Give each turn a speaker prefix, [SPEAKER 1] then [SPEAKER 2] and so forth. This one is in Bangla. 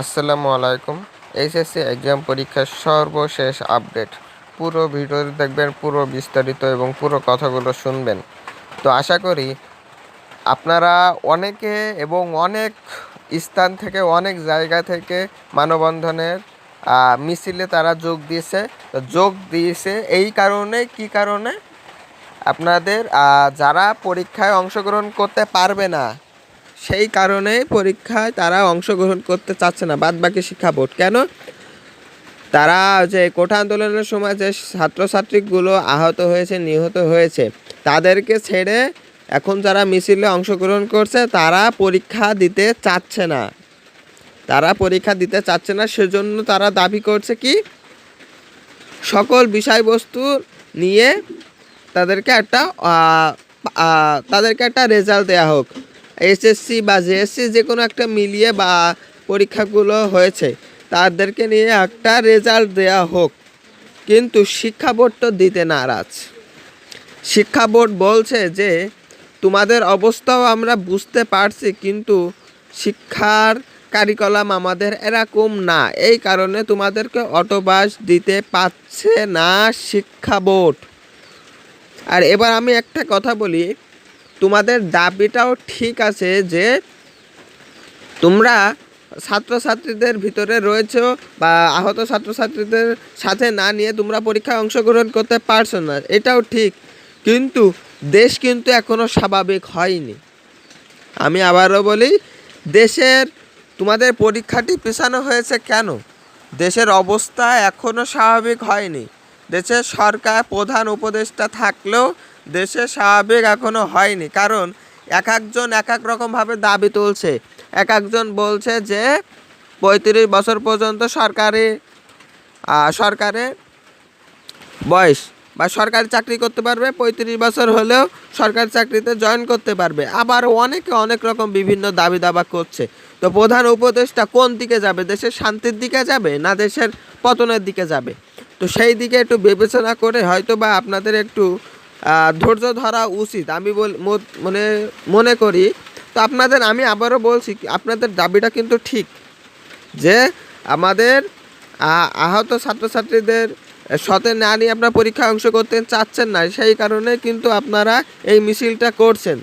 [SPEAKER 1] আসসালামু আলাইকুম। এইচএসসি এক্সাম পরীক্ষার সর্বশেষ আপডেট। পুরো ভিডিও দেখবেন, পুরো বিস্তারিত এবং পুরো কথাগুলো শুনবেন। তো আশা করি আপনারা অনেকে এবং অনেক স্থান থেকে, অনেক জায়গা থেকে মানববন্ধনের মিছিলে তারা যোগ দিয়েছে। যোগ দিয়েছে এই কারণে, কি কারণে? আপনাদের যারা পরীক্ষায় অংশগ্রহণ করতে পারবে না সেই কারণে পরীক্ষায় তারা অংশগ্রহণ করতে চাচ্ছে না, বাদবাকি শিক্ষা বোর্ড। কেন? তারা যে কোঠা আন্দোলনের সময় যে ছাত্রছাত্রীগুলো আহত হয়েছে, নিহত হয়েছে, তাদেরকে ছেড়ে এখন যারা মিছিলে অংশগ্রহণ করছে, তারা পরীক্ষা দিতে চাচ্ছে না। তারা পরীক্ষা দিতে চাচ্ছে না, সেজন্য তারা দাবি করছে কি? সকল বিষয়বস্তু নিয়ে তাদেরকে একটা তাদেরকে একটা রেজাল্ট দেওয়া হোক। এসএসসি বা জেএসসি যে কোনো একটা মিলিয়ে বা পরীক্ষাগুলো হয়েছে, তাদেরকে নিয়ে একটা রেজাল্ট দেওয়া হোক। কিন্তু শিক্ষা বোর্ড তো দিতে নারাজ। শিক্ষা বোর্ড বলছে যে, তোমাদের অবস্থাও আমরা বুঝতে পারছি, কিন্তু শিক্ষার কারিকলাম আমাদের এরকম না। এই কারণে তোমাদেরকে অটোবাস দিতে পারছে না শিক্ষা বোর্ড। আর এবার আমি একটা কথা বলি তোমাদের দাবিটাও ঠিক আছে যে তোমরা ছাত্রছাত্রীদের ভিতরে রয়েছো বা আহত ছাত্রছাত্রীদের সাথে না নিয়ে তোমরা পরীক্ষায় অংশগ্রহণ করতে পারছ না, এটাও ঠিক। কিন্তু দেশ কিন্তু এখনও স্বাভাবিক হয়নি। আমি আবারও বলি, দেশের তোমাদের পরীক্ষাটি পেছানো হয়েছে কেন? দেশের অবস্থা এখনও স্বাভাবিক হয়নি। দেশের সরকার প্রধান উপদেষ্টা থাকলেও দেশে স্বাভাবিক এখনও হয়নি। কারণ এক একজন এক এক রকমভাবে দাবি তুলছে। এক একজন বলছে যে পঁয়ত্রিশ বছর পর্যন্ত সরকারি সরকারের বয়স বা সরকারি চাকরি করতে পারবে, পঁয়ত্রিশ বছর হলেও সরকারি চাকরিতে জয়েন করতে পারবে। আবার অনেকে অনেক রকম বিভিন্ন দাবি দাবা করছে। তো প্রধান উপদেশটা কোন দিকে যাবে? দেশের শান্তির দিকে যাবে না দেশের পতনের দিকে যাবে? তো সেই দিকে একটু বিবেচনা করে হয়তো বা আপনাদের একটু ধৈর্য ধরা উচিত। আমি বল মনে মনে করি। তো আপনাদের, আমি আবারও বলছি, আপনাদের দাবিটা কিন্তু ঠিক যে আমাদের আহত ছাত্রছাত্রীদের সতে না নিয়ে আপনারা পরীক্ষায় অংশ করতে চাচ্ছেন না। সেই কারণে কিন্তু আপনারা এই মিছিলটা করছেন।